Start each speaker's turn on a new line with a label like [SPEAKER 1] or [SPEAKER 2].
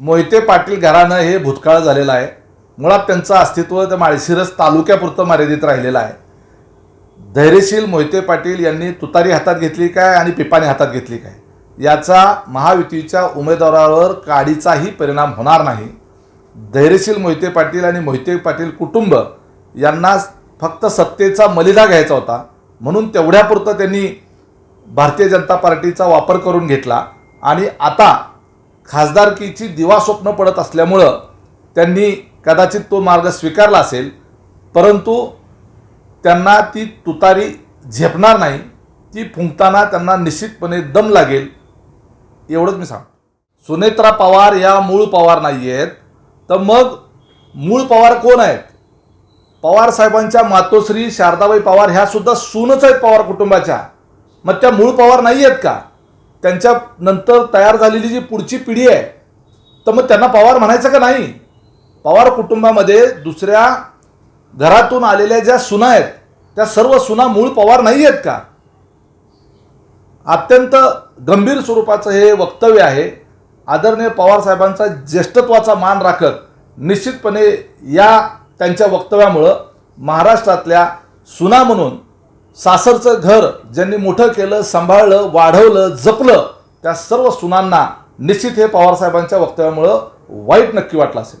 [SPEAKER 1] मोहिते पाटील घराणं हे भूतकाळ झालेलं आहे. मुळात त्यांचं अस्तित्व त्या माळशिरस तालुक्यापुरतं मर्यादित राहिलेलं आहे. धैर्यशील मोहिते पाटील यांनी तुतारी हातात घेतली काय आणि पिपाणी हातात घेतली काय? याचा महायुतीच्या उमेदवारावर काडीचाही परिणाम होणार नाही. धैर्यशील मोहिते पाटील आणि मोहिते पाटील कुटुंब यांना फक्त सत्तेचा मलिदा घ्यायचा होता. म्हणून तेवढ्यापुरतं त्यांनी भारतीय जनता पार्टीचा वापर करून घेतला. आणि आता खासदारकीची दिवास्वप्न पडत असल्यामुळं त्यांनी कदाचित तो मार्ग स्वीकारला असेल परंतु त्यांना ती तुतारी झेपणार नाही ती फुंकताना त्यांना निश्चितपणे दम लागेल एवढंच मी सांगतो. सुनेत्रा पवार या मूळ पवार नाही आहेत तर मग मूळ पवार कोण आहेत? पवार साहेबांच्या मातोश्री शारदाबाई पवार ह्या सुद्धा सूनच आहेत पवार कुटुंबाच्या. मग त्या मूळ पवार नाही आहेत का? त्यांच्या नंतर तयार झालेली जी पुढची पिढी आहे तर मग त्यांना पवार म्हणायचं का नाही? पवार कुटुंबामध्ये दुसऱ्या घरातून आलेल्या ज्या सुना आहेत त्या सर्व सुना मूळ पवार नाही आहेत का? अत्यंत गंभीर स्वरूपाचं हे वक्तव्य आहे. आदरणीय पवार साहेबांचा ज्येष्ठत्वाचा मान राखत निश्चितपणे या त्यांच्या वक्तव्यामुळं महाराष्ट्रातल्या सुना म्हणून सासरचं घर ज्यांनी मोठं केलं सांभाळलं वाढवलं जपलं त्या सर्व सुनांना निश्चित हे पवारसाहेबांच्या वक्तव्यामुळं वाईट नक्की वाटलं असेल.